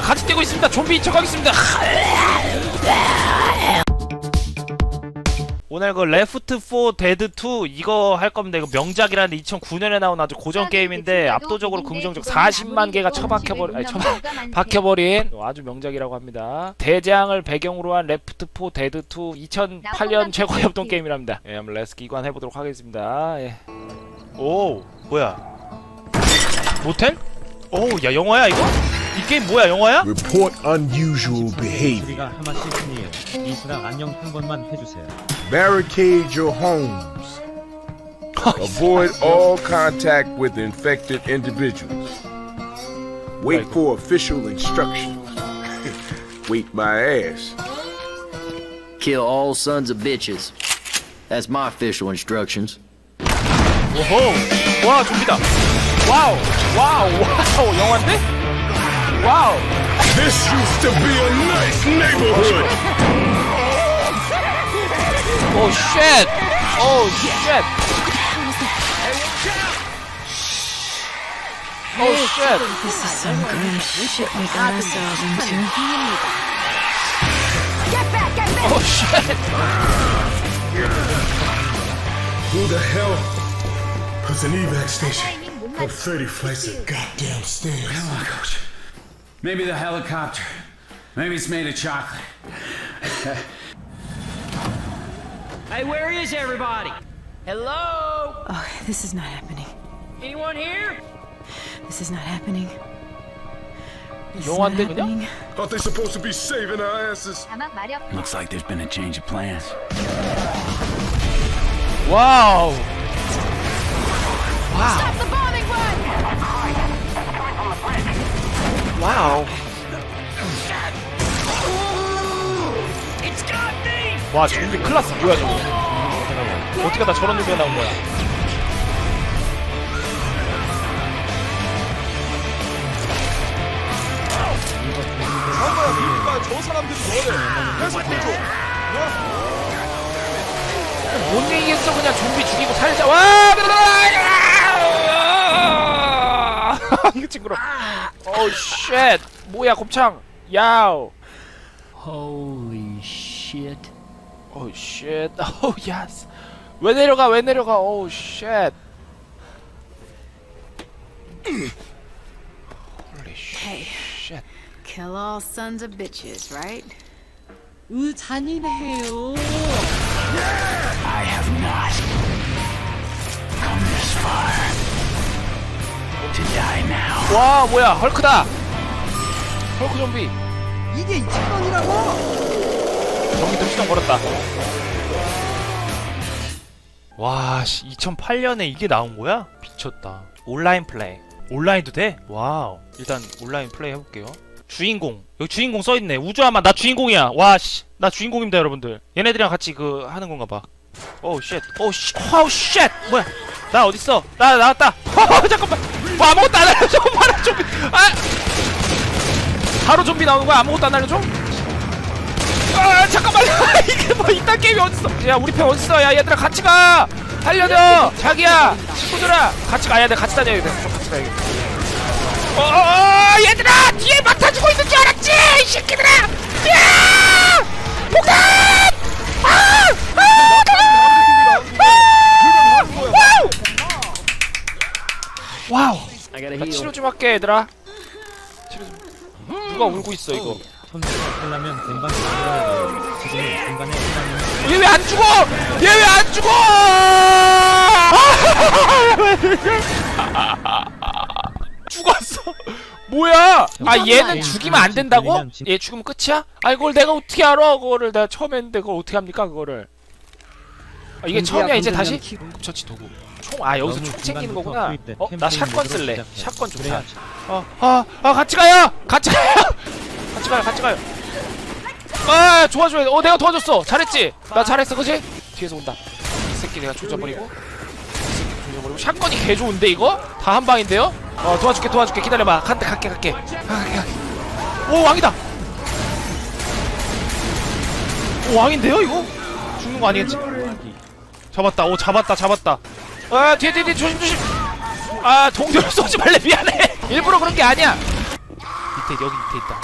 얘네들이랑 같이 뛰고 있습니다 좀비 척하겠습니다 오늘 그 레프트 4 데드 2 이거 할 겁니다. 이거 명작이라는데 2009년에 나온 아주 고전 게임인데 압도적으로 긍정적 40만 개가 처박혀버린 아니 처 박혀버린 아주 명작이라고 합니다. 대장을 배경으로 한 레프트 4 데드 2 2008년 최고 협동 게임이랍니다. 예, 한번 레스키 이관 해보도록 하겠습니다. 예. 오 뭐야? 모텔? 오야 영화야 이거? 이 게임 뭐야 영화야? Report unusual behavior. 우리가 하마씩 뿐이에요. 이수랑 안녕 한 번만 해주세요. Barricade your homes. Avoid all contact with infected individuals. Wait for official instructions. Wait my ass. Kill all sons of bitches. That's my official instructions. 오호 와 좀비다 와우 와우 와우 영화인데? Wow. This used to be a nice neighborhood. oh shit. Oh shit. Oh shit. This is some grand shit we got ourselves into. Get back, get back. Oh shit. Who the hell puts an evac station? for? 30 flights of goddamn stairs. Come on, coach. Maybe the helicopter. Maybe it's made of chocolate. hey, where is everybody? Hello? Oh, this is not happening. Anyone here? This is not happening. This want one did happening. Aren't they supposed to be saving our asses? Looks like there's been a change of plans. Wow. Wow. Stop the bombing run! 와우! 와 좀비 클라스 뭐야 저거? 어떻게 다 저런 좀비가 나온 거야? 못 이기겠어 그냥 좀비 죽이고 살자. 와 이거 징그러 어우 쉣 뭐야 곱창 야우 Holy shit. 어우 쉣 어우 야스 왜 내려가 왜 내려가 어우 쉣 홀리 Hey, 쉣 kill all sons of bitches, right? 으 잔인해요. I have not come this far. 와 뭐야 헐크다. 헐크 좀비. 이게 2,000원이라고? 좀비도 시동 걸었다. 와 씨, 2008년에 이게 나온 거야? 미쳤다. 온라인 플레이. 온라인도 돼? 와우. 일단 온라인 플레이 해볼게요. 주인공. 여기 주인공 써있네. 우주아마 나 주인공이야. 와씨 나 주인공입니다 여러분들. 얘네들이랑 같이 그 하는 건가 봐. 오우 쉣 오우 쉣 와우 쉣 뭐야? 나 어딨어? 나 나왔다. 어, 잠깐만 뭐 아무것도 안 알려줘. 바로 좀비. 아! 바로 좀비 나오는 거야? 아무것도 안 알려줘? 아 잠깐만. 이게 뭐 이딴 게임이 어딨어? 야 우리 편 어딨어? 야 얘들아 같이 가. 살려줘. 자기야 친구들아. 같이 가야 돼. 같이 다녀야 돼. 좀 같이 가야겠다 어, 어, 어 얘들아! 뒤에 맡아주고 있는 줄 알았지 이 새끼들아 야 폭탄 아! 아! 아! 와우 와우 I 할게 얘들아 치료 좀 누가 울고 있어 이거 손수를 하려면 공간 만들어야. 지금 공간에 시간이 얘왜 안 죽어? 얘 왜 안 죽어? 죽었어. 뭐야? 아 얘는 죽이면 안 된다고? 얘 죽으면 끝이야? 아 이걸 내가 어떻게 알아? 그거를 내가 처음 했는데 그걸 어떻게 합니까 그거를? 아, 이게 처음이야 이제 다시? 응급처치 도구. 총 아 여기서 총 챙기는 거구나. 어 나 샷건 쓸래. 샷건 좋다. 그래야 어아아 아, 같이 가요. 같이 가요. 같이 가요. 같이 가요. 아 좋아줘야 돼. 어 내가 도와줬어. 잘했지? 나 잘했어, 그지? 뒤에서 온다. 이 새끼 내가 조져버리고. 이 새끼 조져버리고. 샷건이 개 좋은데 이거? 다 한 방인데요? 어 도와줄게, 도와줄게. 기다려봐. 간다, 갈게, 갈게. 아, 갈게, 갈게. 오 왕이다. 오 왕인데요 이거? 죽는 거 아니겠지? 잡았다. 오 잡았다, 잡았다. 아 뒤에 뒤에 조심 조심. 아 동료를 쏘지 말래 미안해. 일부러 그런 게 아니야. 밑에 여기 밑에 있다.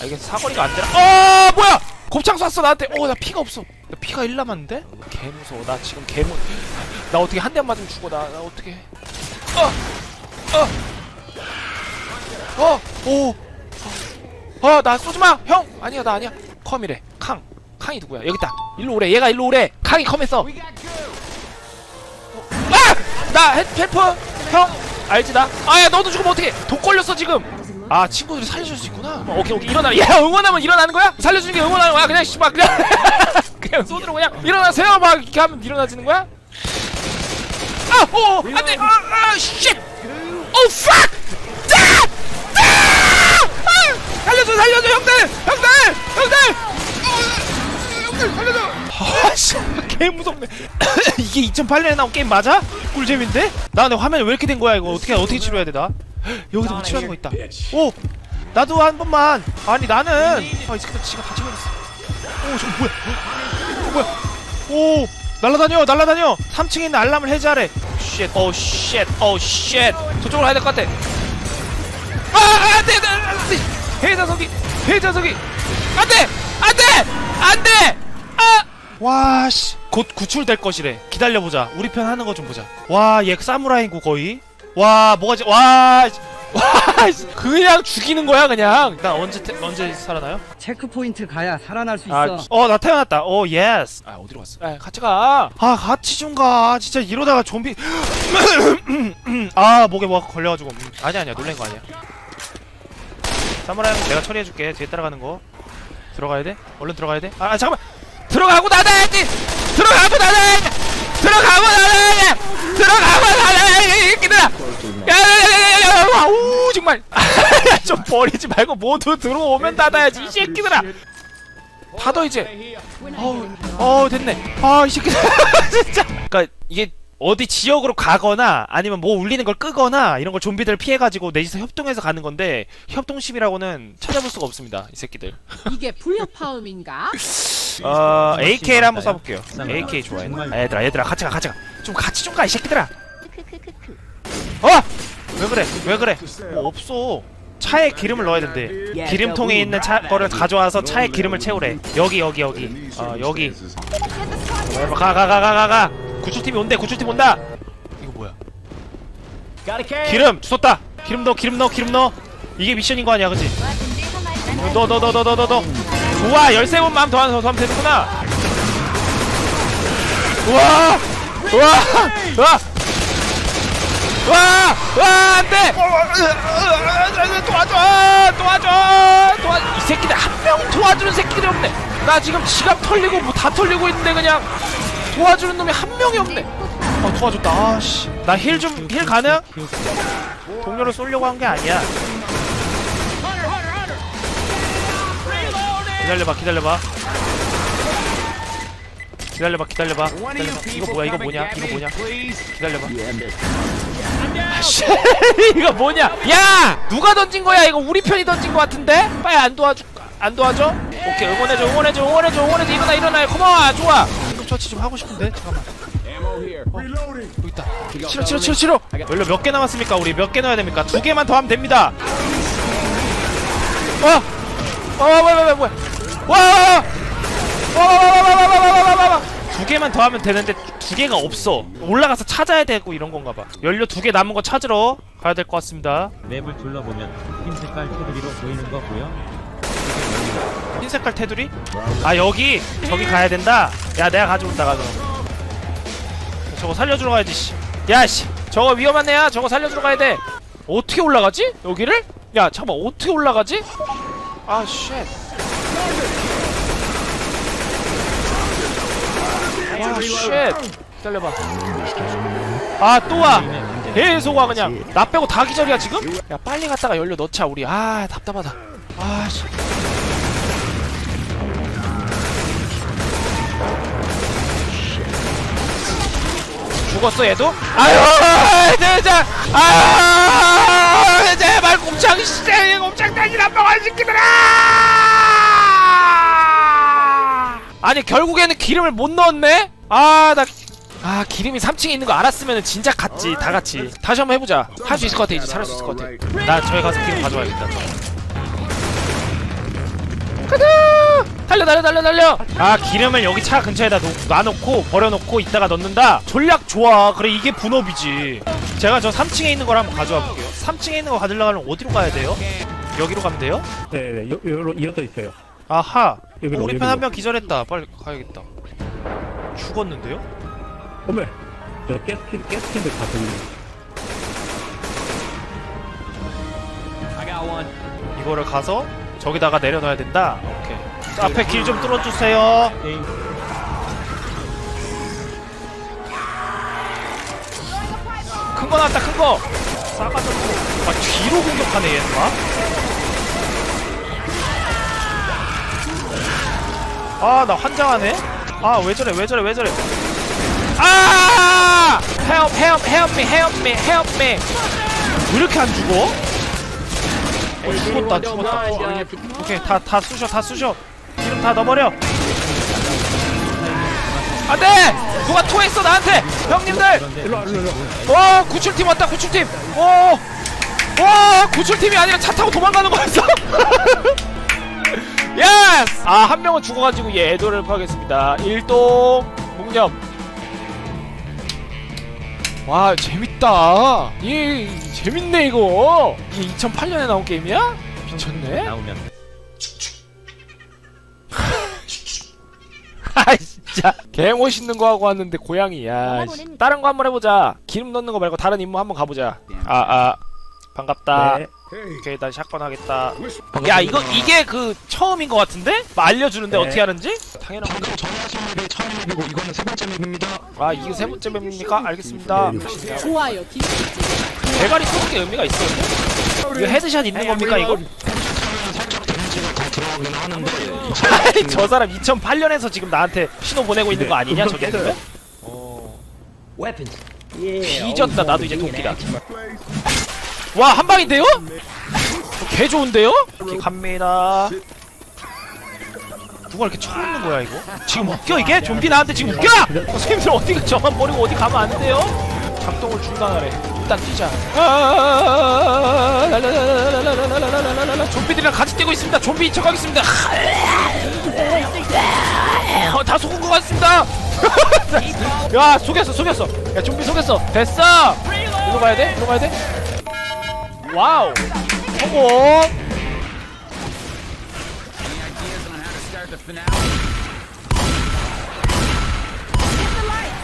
아 이게 사거리가 안 되나? 어 뭐야! 곱창 쐈어 나한테. 어 나 피가 없어. 나 피가 1 남았는데? 개 무서워. 나 지금 개무 나 어떻게 한 대 맞으면 죽어 나, 나 어떻게 어어오어나 쏘지 마 형! 아니야 나 아니야. 컴이래. 캉. 캉이 누구야? 여기 있다. 일로 오래. 얘가 일로 오래. 캉이 컴했어 아! 나 헬- 헬프 형 알지 나? 아야 너도 죽으면 어떡해 독 걸렸어 지금 아 친구들이 살려줄 수 있구나 어, 오케이 오케이 일어나 야 응원하면 일어나는 거야? 살려주는 게 응원하는 거야 그냥 씨발 그냥 그냥 손으로 그냥 일어나세요 막 이렇게 하면 일어나지는 거야? 아! 오! 안돼! 아! 아! 쉣! 오 팍! 짜! 짜! 아! 살려줘 살려줘 형들! 형들! 형들! 어, 형들 살려줘! 아씨 개 무섭네 이게 2008년에 나온 게임 맞아? 꿀잼인데? 나 근데 화면이 왜 이렇게 된 거야 이거 어떻게 어떻게 치료해야 돼 나? 여기서 뭐 치료하는 거 있다 오! 나도 한 번만 아니 나는 아이 새끼들 지가 다 치워졌어 오 저거 뭐야 어, 뭐야 오 날라다녀 날라다녀 3층에 있는 알람을 해제하래 쉣, 오 쉣, 오 쉣. 저쪽으로 가야 될 것 같아. 아, 안 돼, 안 돼. 해자석이, 해자석이. 안 돼, 안 돼, 안 돼. 아, 와, 씨. 곧 구출될 것이래. 기다려보자. 우리 편 하는 거 좀 보자. 와, 얘 사무라이고 거의. 와, 뭐가 지, 와, 씨. 와, 씨. 그냥 죽이는 거야 그냥. 나 언제 태, 언제 살아나요? 체크포인트 가야 살아날 수 아, 어, 나 태어났다. 어, 예스. 아, 어디로 갔어? 아, 같이 가. 아, 같이 좀 가. 진짜 이러다가 좀비. 아, 목에 뭐가 걸려가지고. 음, 아니야, 아니야. 놀란 거 아니야. 사무라이는 내가 처리해줄게. 뒤에 따라가는 거. 들어가야 돼? 얼른 들어가야 돼? 아, 아, 잠깐만. 들어가고 나가야지. 들어가고 나가야지. 들어가고 나가야지. 들어가고 나가야지. 이끼들아. 야야야야야. 우 정말. 좀 버리지 말고 모두 들어오면 닫아야지. 이 새끼들아. 닫아 이제. 어우, 어 됐네. 아, 이 새끼 진짜. 그러니까 이게 어디 지역으로 가거나 아니면 뭐 울리는 걸 끄거나 이런 걸 좀비들 피해가지고 넷이서 협동해서 가는 건데 협동심이라고는 찾아볼 수가 없습니다. 이 새끼들. 이게 불협화음인가? 어, AK를 한번 쏴볼게요. 쌍. AK 좋아해. 아, 얘들아, 얘들아, 같이 가, 같이 가. 좀 같이 좀 가, 이 새끼들아. 어! 왜 그래? 왜 그래? 뭐 없어. 차에 기름을 넣어야 된대. 기름통에 있는 차 거를 가져와서 차에 기름을 채우래. 여기, 여기, 여기. 어, 여기. 가, 가, 가, 가, 가, 가. 구출팀이 온대. 구출팀 온다. 이거 뭐야? 기름 주웠다. 기름 넣어, 기름 넣어, 기름 넣어. 이게 미션인 거 아니야, 그치? 너, 너, 너, 너, 너, 너, 너. 좋아, 13번만 더 하면 더 하면 되는구나. 우와! 우와! 우와! 와! 와! 안 돼! 도와줘! 도와줘! 도와줘! 이 새끼들 한 명 도와주는 새끼들이 없네. 나 지금 지갑 털리고 뭐 다 털리고 있는데 그냥 도와주는 놈이 한 명이 없네. 어, 도와줬다. 아, 씨. 나 힐 좀, 힐 가능? 동료를 쏠려고 한 게 아니야. 기다려봐, 기다려봐. 기다려봐, 기다려봐. 기다려봐. 이거 뭐야, 이거 뭐냐, 이거 뭐냐. 기다려봐. 아씨, 이거 뭐냐? 야, 누가 던진 거야? 이거 우리 편이 던진 거 같은데? 빨리 안 도와줘, 안 도와줘? 오케이, 응원해줘, 응원해줘, 응원해줘, 응원해줘. 일어나, 일어나, 고마워, 좋아. 응급 처치 좀 하고 싶은데, 잠깐만. 어, 여기 있다. 치료, 치료, 치료, 치료. 연료 몇 개 남았습니까? 우리 몇 개 넣어야 됩니까? 두 개만 더 하면 됩니다. 어, 어, 뭐야, 뭐야, 뭐야. 와! 와! 와! 와! 와! 와! 와! 와! 두 개만 더 하면 되는데 두 개가 없어. 올라가서 찾아야 되고 이런 건가 봐. 연료 두 개 남은 거 찾으러 가야 될 것 같습니다. 맵을 둘러보면 흰 색깔 테두리로 보이는 거 보여? 흰 색깔 테두리? 아 여기 저기 가야 된다. 야 내가 가져온다 가져. 저거 살려주러 가야지. 씨. 야 씨, 저거 위험한 애야. 저거 살려주러 가야 돼. 어떻게 올라가지? 여기를? 야 잠깐만 어떻게 올라가지? 아 쉣. 아 쉣. 기다려봐. 아 또 와. 계속 와 그냥. 나 빼고 다 기절이야 지금? 야 빨리 갔다가 연료 넣자 우리. 아 답답하다. 아 씨. 죽었어 얘도? 아유 진짜. 아 제발 곰창 씨 곰창 다시 나빠가 시키더라! 아니 결국에는 기름을 못 넣었네? 아나 아 기름이 3층에 있는 거 알았으면 진짜 갔지 다 같이. 다시 한번 해보자. 할 수 있을 것 같아 이제 잘할 수 있을 것 같아. 나 저기 가서 기름 가져와야겠다. 가자 달려 달려 달려 달려 아 기름을 여기 차 근처에다 놓, 놔놓고 버려놓고 이따가 넣는다 전략 좋아 그래 이게 분업이지 제가 저 3층에 있는 걸 한번 가져와 볼게요 3층에 있는 거 가지려면 어디로 가야 돼요? 여기로 가면 돼요? 네네 요, 요로 이어져 있어요 아하 여기로, 우리 편 여기로. 한명 기절했다 빨리 가야겠다 죽었는데요? 어메 저 가스킨 가스킨들 다 들리네 I got one. 이거를 가서 저기다가 내려놔야 된다. 자, 앞에 길 좀 뚫어주세요. 큰 거 나왔다, 큰 거. 싸가지고. 아, 뒤로 공격하네, 봐. 아, 나 환장하네. 아, 왜 저래, 왜 저래, 왜 저래. 아! Help, help, help me, help me, help me. 왜 이렇게 안 죽어? 어, 죽었다 죽었다 오케이 다 다 쑤셔 다 쑤셔 기름 다 넣어버려. 안돼! 누가 토했어 나한테? 형님들! 일로 와 일로 일로 와. 구출팀 왔다 구출팀. 오와 구출팀이 아니라 차 타고 도망가는 거였어. 예스 아한 명은 죽어가지고 얘 애도를 파겠습니다. 일동 묵념. 와 재밌다. 이 재밌네 이거. 이게 2008년에 나온 게임이야? 미쳤네. 나오면 아 진짜 개 멋있는 거 하고 왔는데 고양이 야 씨. 다른 거 한번 해보자 기름 넣는 거 말고 다른 임무 한번 가보자 아 아 반갑다 네 오케이 난 샷건 하겠다 야 이거 이게 그 처음인 거 같은데? 뭐 알려주는데 네. 어떻게 하는지? 당연한 거 방금 전화하신 맵이 처음 맵이고 이거는 세 번째 맵입니다. 아 이게 세 번째 맵입니까? 알겠습니다 좋아요. 기분 대가리 쏘는 게 의미가 있어요 이거 헤드샷 있는 겁니까 이거? 들어가긴 하는데 아니 저 사람 2008년에서 지금 나한테 신호 보내고 있는 거 아니냐 저게 깨져요. 어. 뒤졌다 나도 이제 도끼다 와 한 방인데요? 개 좋은데요? 오케이, 갑니다 누가 이렇게 쳐놓는 거야 이거? 지금 웃겨 이게? 좀비 나한테 지금 웃겨? 어, 선생님들 어디 저만 버리고 어디 가면 안 돼요? 작동을 중단하래 일단 뛰자. 좀비들이랑 같이 뛰고 있습니다. 좀비 인척하겠습니다. 어, 다 속은 것 같습니다. 야 속였어 속였어. 야 좀비 속였어. 됐어. 이로 가야 돼. 이로 가야 돼. 와우. 성공.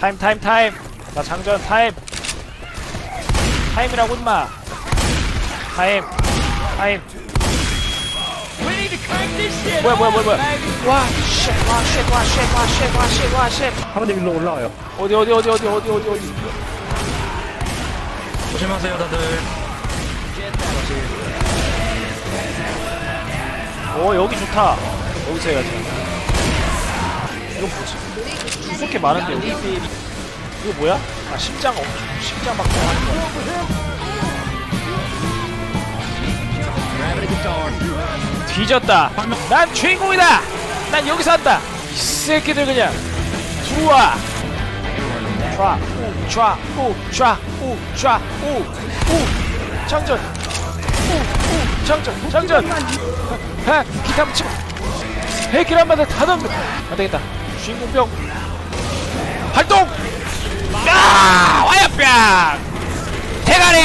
타임 타임 타임. 나 장전 타임. 타임이라고 임마. 타임. 타임. 뭐야 뭐야 뭐야 뭐야. 와 쉣. 와 쉣. 와 쉣. 와 쉣. 와 쉣. 와 쉣. 하나님 일로 올라와요 어디 어디 어디 어디 어디 어디 어디. 조심하세요 다들. 오 여기 좋다. 여기서 해야지. 이건 뭐지? 무섭게 많은데 여기. 이거 뭐야? 아 심장 어 심장 막 하는 거야. 뒤졌다. 난 주인공이다. 난 여기서 한다. 이 새끼들 그냥 들어와. 좌, 우, 좌, 우, 좌, 우, 좌, 우, 우. 장전. 우, 우, 장전, 장전. 하, 기타 붙이고. 한마디 다 넘겨. 안 되겠다. 주인공병. 활동. 아, 화염병. 대가리.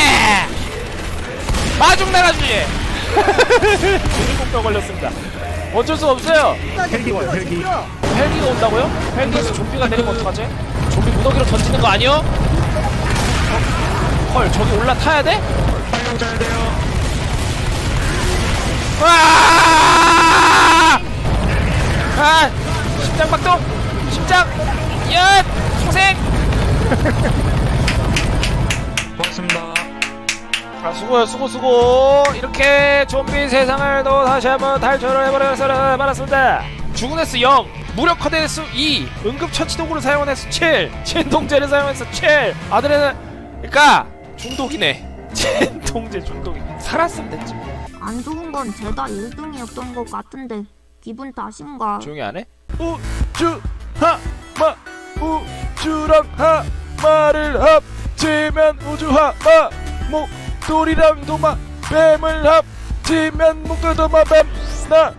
마중 나가주지. 주인공병 걸렸습니다. 어쩔 수 없어요. 헬기 와요 헬기 헬기가 온다고요? 헬기에서 좀비가 내리면 어떡하지? 좀비 무더기로 던지는 거 아니요? 어? 헐 저기 올라타야 돼? 활용자야 돼요. 와! 아! 심장 박동! 심장! 야! 소생! 고맙습니다. 아, 수고요, 수고, 수고! 이렇게 좀비 세상을 또 다시 한번 탈출을 해버려서 말았습니다. 죽은 횟수 0, 무력 커대 횟수 2, 응급처치 도구를 사용한 횟수 7, 진통제를 사용해서 7, 아드레날, 그니까, 중독이네. 진통제 중독이. 살았으면 됐지. 안 좋은 건 제가 1등이었던 것 같은데 기분 탓인가? 조용히 안 해? 우, 주, 하, 마, 우, 우주랑 하마를 합치면 우주하마 목돌이랑 도마 뱀을 합치면 목돌도마 뱀나